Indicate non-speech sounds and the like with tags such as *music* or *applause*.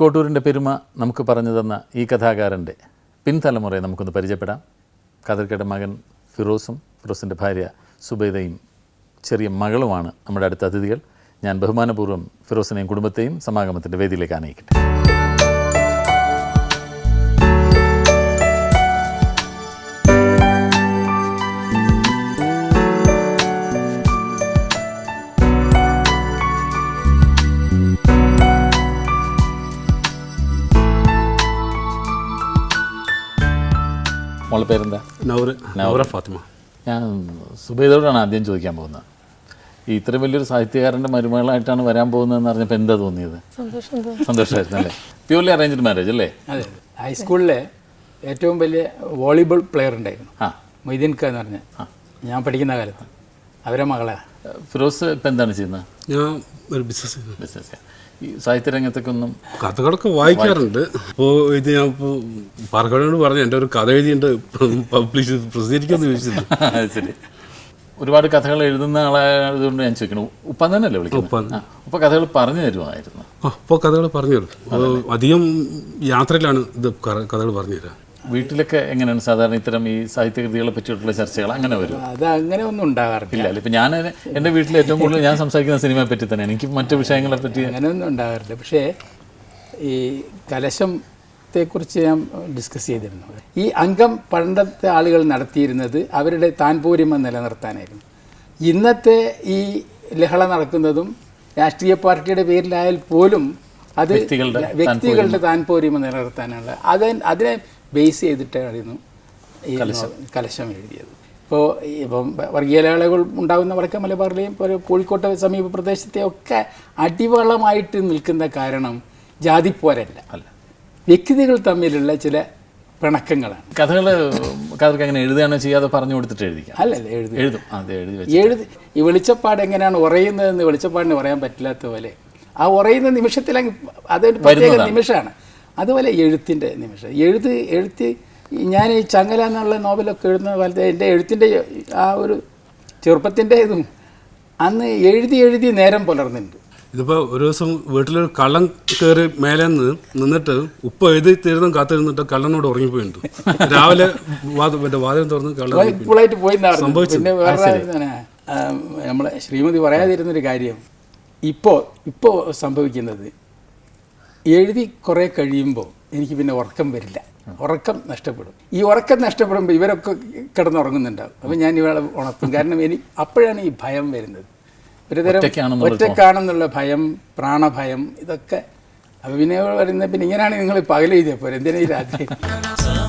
കോട്ടൂരിന്റെ പെരുമ നമുക്ക് പറഞ്ഞു തന്ന ഈ കഥാകാരന്റെ പിൻതലമുറയെ നമുക്കൊന്ന് പരിചയപ്പെടാം. കാതർക്കയുടെ മകൻ ഫിറോസും ഫിറോസിന്റെ ഭാര്യ സുബൈദയും ചെറിയ മകളുമാണ് നമ്മുടെ അടുത്ത അതിഥികൾ. ഞാൻ ബഹുമാനപൂർവം ഫിറോസിനെയും കുടുംബത്തെയും സമാഗമത്തിന്റെ വേദിയിലേക്ക് ആനയിക്കട്ടെ. മോളെ പേരെന്താ? നൗറ്. നൗറ. ഫാത്തിമ. ഞാൻ സുബൈദോടാണ് ആദ്യം ചോദിക്കാൻ പോകുന്നത്. ഈ ഇത്രയും വലിയൊരു സാഹിത്യകാരന്റെ മരുമകളായിട്ടാണ് വരാൻ പോകുന്നതെന്ന് അറിഞ്ഞപ്പോൾ എന്താ തോന്നിയത്? സന്തോഷമായിരുന്നു അല്ലേ? പ്യൂർലി അറേഞ്ച്ഡ് മാരേജ് അല്ലേ? അതെ ഹൈസ്കൂളിലെ ഏറ്റവും വലിയ വോളിബോൾ പ്ലെയർ ഉണ്ടായിരുന്നു. ആ. മൊയ്തീൻ ഖാൻ എന്ന് പറഞ്ഞ. ഞാൻ പഠിക്കുന്ന കാലത്ത്. അവരെ മകളെ. ഫിറോസ് ഇപ്പം എന്താണ് ചെയ്യുന്നത്? ഞാൻ ഒരു ബിസിനസ് ബിസിനസ് ഈ സാഹിത്യരംഗത്തൊക്കെ ഒന്നും കഥകളൊക്കെ വായിക്കാറുണ്ട്. അപ്പോൾ ഇത് ഞാൻ ഇപ്പോൾ പാർക്കോടിനോട് പറഞ്ഞു എന്റെ ഒരു കഥ എഴുതിയുണ്ട് പബ്ലിഷ് പ്രസിദ്ധീകരിക്കുമെന്ന് *laughs* അത് ശരി. ഒരുപാട് കഥകൾ എഴുതുന്ന ആളായതുകൊണ്ട് ഞാൻ ചോദിക്കണം ഉപ്പ തന്നെയല്ലേ വിളിക്കുന്നത്? അപ്പോൾ ഉപ്പ കഥകൾ പറഞ്ഞു തരുമായിരുന്നു. അപ്പോൾ കഥകൾ പറഞ്ഞു തരും. അധികം യാത്രയിലാണ് ഇത് കഥകൾ പറഞ്ഞു തരാം. വീട്ടിലൊക്കെ എങ്ങനെയാണ് സാധാരണ ഇത്തരം ഈ സാഹിത്യകൃതികളെ പറ്റിയിട്ടുള്ള ചർച്ചകൾ അങ്ങനെ വരും? അത് അങ്ങനെ ഒന്നും ഉണ്ടാകാറില്ല. ഇല്ല ഇപ്പം ഞാൻ എന്റെ വീട്ടിൽ ഏറ്റവും കൂടുതൽ ഞാൻ സംസാരിക്കുന്ന സിനിമയെ പറ്റി തന്നെ എനിക്ക് മറ്റു വിഷയങ്ങളെ പറ്റി അങ്ങനെയൊന്നും ഉണ്ടാകാറില്ല. പക്ഷേ ഈ കലശത്തെക്കുറിച്ച് ഞാൻ ഡിസ്കസ് ചെയ്തിരുന്നു. ഈ അംഗം പണ്ടത്തെ ആളുകൾ നടത്തിയിരുന്നത് അവരുടെ താൻപോരിമ നിലനിർത്താനായിരുന്നു. ഇന്നത്തെ ഈ ലഹള നടക്കുന്നതും രാഷ്ട്രീയ പാർട്ടിയുടെ പേരിലായാൽ പോലും അത് വ്യക്തികളുടെ താൻപോരിമ നിലനിർത്താനുള്ള അത് അതിനെ ബേസ് ചെയ്തിട്ടായിരുന്നു ഈ കലശം. എഴുതിയത്. ഇപ്പോൾ ഇപ്പം വർഗീയലകൾ ഉണ്ടാകുന്ന വടക്കൻ മലബാറിലെയും ഇപ്പോൾ കോഴിക്കോട്ടെ സമീപ പ്രദേശത്തെ ഒക്കെ അടിവളമായിട്ട് നിൽക്കുന്ന കാരണം ജാതിപ്പോരല്ല അല്ല. വ്യക്തികൾ തമ്മിലുള്ള ചില പിണക്കങ്ങളാണ്. കഥകൾ കഥകൾക്ക് അങ്ങനെ എഴുതുകയാണോ ചെയ്യാതെ പറഞ്ഞു കൊടുത്തിട്ട് എഴുതിക്കാം അല്ലല്ല എഴുതി. എഴുതും അതെ എഴുതി എഴുതി ഈ വെളിച്ചപ്പാട് എങ്ങനെയാണ് ഉറയുന്നതെന്ന് വെളിച്ചപ്പാടിന് പറയാൻ പറ്റില്ലാത്ത പോലെ ആ ഉറയുന്ന നിമിഷത്തിൽ അങ്ങ് അതൊരു പ്രത്യേക നിമിഷമാണ്. അതുപോലെ എഴുത്തിന്റെ നിമിഷം. എഴുത്ത് എഴുത്ത് ഞാൻ ഈ ചങ്ങല എന്നുള്ള നോവലൊക്കെ എഴുതുന്ന കാലത്ത് എന്റെ എഴുത്തിന്റെ ആ ഒരു ചെറുപ്പത്തിന്റെ ഇതും അന്ന് എഴുതി എഴുതി നേരം പുലർന്നുണ്ട് ഇതിപ്പോൾ ഒരു ദിവസം വീട്ടിലൊരു കള്ളം കയറി മേലെ നിന്ന് നിന്നിട്ട് ഉപ്പ് എഴുതി തീരുന്ന കാത്തിരുന്നിട്ട് കള്ളനോട് ഉറങ്ങിപ്പോയിട്ടുണ്ട് രാവിലെ മറ്റേ വാതിലും തുറന്ന് കള്ളായിട്ട് പോയി പിന്നെ വേറെ നമ്മളെ ശ്രീമതി പറയാതിരുന്നൊരു കാര്യം. ഇപ്പോൾ ഇപ്പോൾ സംഭവിക്കുന്നത് എഴുതി കുറേ കഴിയുമ്പോൾ എനിക്ക് പിന്നെ ഉറക്കം വരില്ല. ഉറക്കം നഷ്ടപ്പെടും. ഈ ഉറക്കം നഷ്ടപ്പെടുമ്പോൾ ഇവരൊക്കെ കിടന്നുറങ്ങുന്നുണ്ടാവും. അപ്പം ഞാൻ ഇവളെ ഉണർത്തും. കാരണം എനിക്ക് അപ്പോഴാണ് ഈ ഭയം വരുന്നത്. ഒരു തരം ഒറ്റക്കാണെന്നുള്ള ഭയം പ്രാണഭയം ഇതൊക്കെ അപ്പം പിന്നെ പറയുന്നത് പിന്നെ ഇങ്ങനെയാണ് നിങ്ങൾ പകലെഴുതിയപ്പോൾ എന്തിനാ ഈ രാത്രി? *laughs*